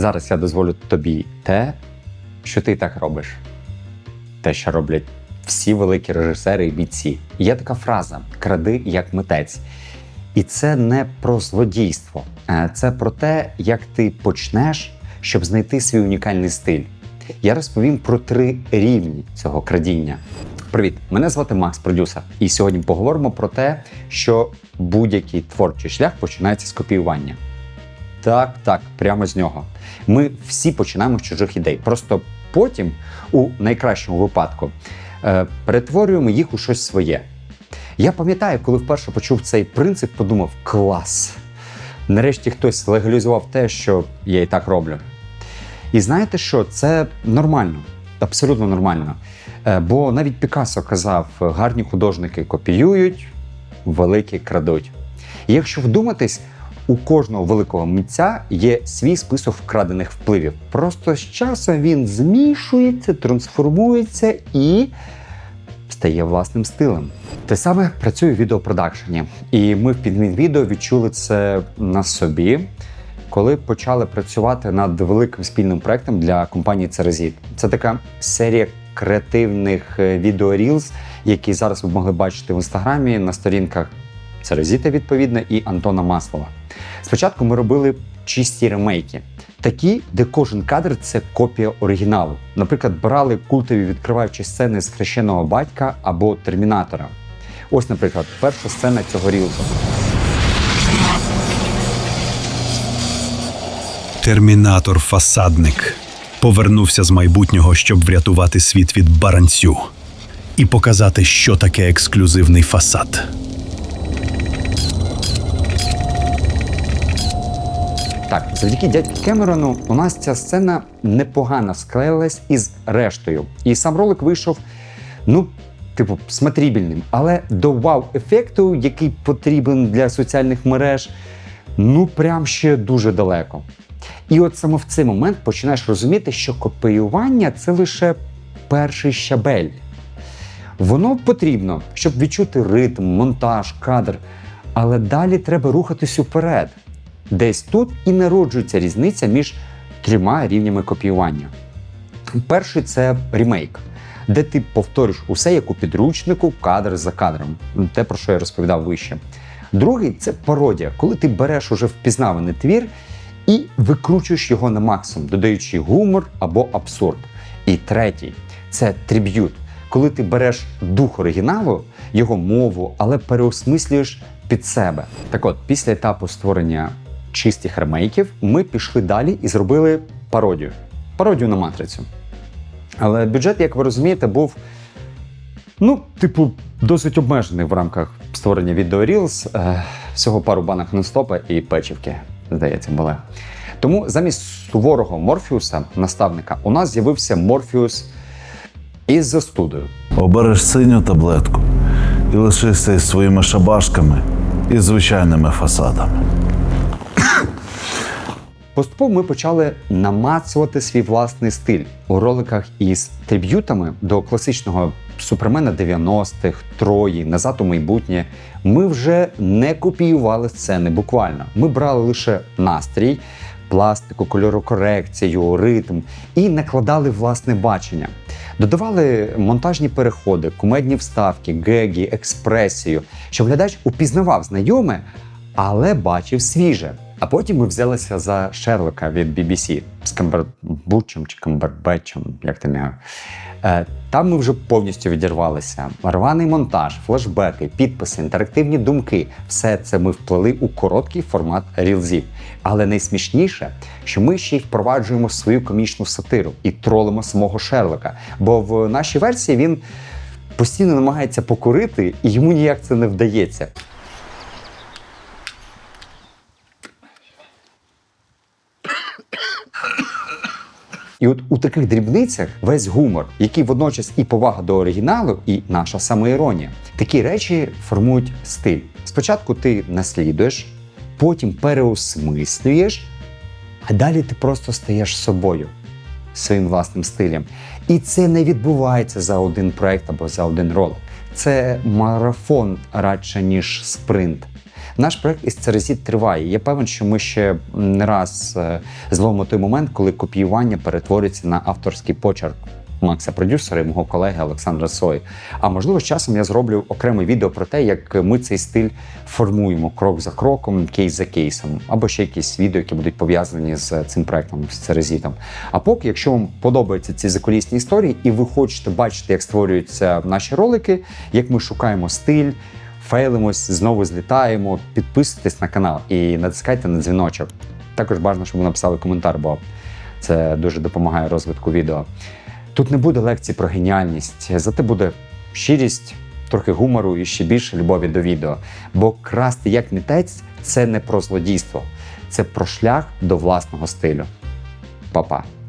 Зараз я дозволю тобі те, що ти так робиш. Те, що роблять всі великі режисери і бійці. Є така фраза: кради як митець. І це не про злодійство, це про те, як ти почнеш, щоб знайти свій унікальний стиль. Я розповім про три рівні цього крадіння. Привіт, мене звати Макс, продюсер. І сьогодні поговоримо про те, що будь-який творчий шлях починається з копіювання. Так, так, прямо з нього. Ми всі починаємо з чужих ідей. Просто потім, у найкращому випадку, е, перетворюємо їх у щось своє. Я пам'ятаю, коли вперше почув цей принцип, подумав: клас! Нарешті хтось легалізував те, що я і так роблю. І знаєте що? Це нормально, абсолютно нормально. Е, Бо навіть Пікассо казав: гарні художники копіюють, великі крадуть. І якщо вдуматись, у кожного великого митця є свій список вкрадених впливів. Просто з часом він змішується, трансформується і стає власним стилем. Те саме працює в відеопродакшені. І ми в підмінвідео відчули це на собі, коли почали працювати над великим спільним проектом для компанії Церезіт. Це така серія креативних е, відеорілз, які зараз ви могли бачити в інстаграмі на сторінках Церезіта, відповідно, і Антона Маслова. Спочатку ми робили чисті ремейки, такі, де кожен кадр це копія оригіналу. Наприклад, брали культові відкриваючі сцени з хрещеного батька або термінатора. Ось, наприклад, перша сцена цього рілзу. Термінатор фасадник повернувся з майбутнього, щоб врятувати світ від баранцю і показати, що таке ексклюзивний фасад. Завдяки дядьку Кемерону у нас ця сцена непогано склеїлась із рештою. І сам ролик вийшов, ну, типу, смотрибельним. Але до вау-ефекту, який потрібен для соціальних мереж, ну прям ще дуже далеко. І от саме в цей момент починаєш розуміти, що копіювання це лише перший щабель. Воно потрібно, щоб відчути ритм, монтаж, кадр. Але далі треба рухатись уперед. Десь тут і народжується різниця між трьома рівнями копіювання. Перший це ремейк, де ти повториш усе як у підручнику, кадр за кадром. Те, про що я розповідав вище. Другий це пародія, коли ти береш уже впізнаваний твір і викручуєш його на максимум, додаючи гумор або абсурд. І третій це триб'ют, коли ти береш дух оригіналу, його мову, але переосмислюєш під себе. Так от, після етапу створення чистих ремейків, ми пішли далі і зробили пародію. Пародію на матрицю. Але бюджет, як ви розумієте, був ну, типу, досить обмежений в рамках створення відео. Е, всього пару банок нонстопа і печівки, здається, були. Тому замість суворого Морфіуса, наставника, у нас з'явився Морфіус із застудою. Обереш синю таблетку і лишишся із своїми шабашками і звичайними фасадами. Поступово ми почали намацувати свій власний стиль у роликах із триб'ютами до класичного супермена 90-х, Трої, назад у майбутнє. Ми вже не копіювали сцени буквально. Ми брали лише настрій, пластику, кольорокорекцію, ритм і накладали власне бачення. Додавали монтажні переходи, кумедні вставки, гегі, експресію, щоб глядач упізнавав знайоме, але бачив свіже. А потім ми взялися за Шерлока від BBC з Камбербучем чи Камбербечем, як там його. Е, Там ми вже повністю відірвалися. Рваний монтаж, флешбеки, підписи, інтерактивні думки все це ми вплели у короткий формат рілзів. Але найсмішніше, що ми ще й впроваджуємо свою комічну сатиру і тролимо самого Шерлока. Бо в нашій версії він постійно намагається покорити, і йому ніяк це не вдається. І от у таких дрібницях весь гумор, який водночас і повага до оригіналу, і наша самоіронія. Такі речі формують стиль. Спочатку ти наслідуєш, потім переосмислюєш, а далі ти просто стаєш собою, своїм власним стилем. І це не відбувається за один проект або за один ролик. Це марафон радше, ніж спринт. Наш проект із Церезіт триває. Я певен, що ми ще не раз е, зловимо той момент, коли копіювання перетвориться на авторський почерк. Макса продюсера і мого колеги Олександра Сой. А можливо, з часом я зроблю окреме відео про те, як ми цей стиль формуємо крок за кроком, кейс за кейсом, або ще якісь відео, які будуть пов'язані з цим проектом, з Церезітом. А поки, якщо вам подобаються ці закулісні історії, і ви хочете бачити, як створюються наші ролики, як ми шукаємо стиль, фейлимось, знову злітаємо, підписуйтесь на канал і натискайте на дзвіночок. Також бажано, щоб ви написали коментар, бо це дуже допомагає розвитку відео. Тут не буде лекцій про геніальність, зате буде щирість, трохи гумору і ще більше любові до відео. Бо красти як митець це не про злодійство, це про шлях до власного стилю. Па-па!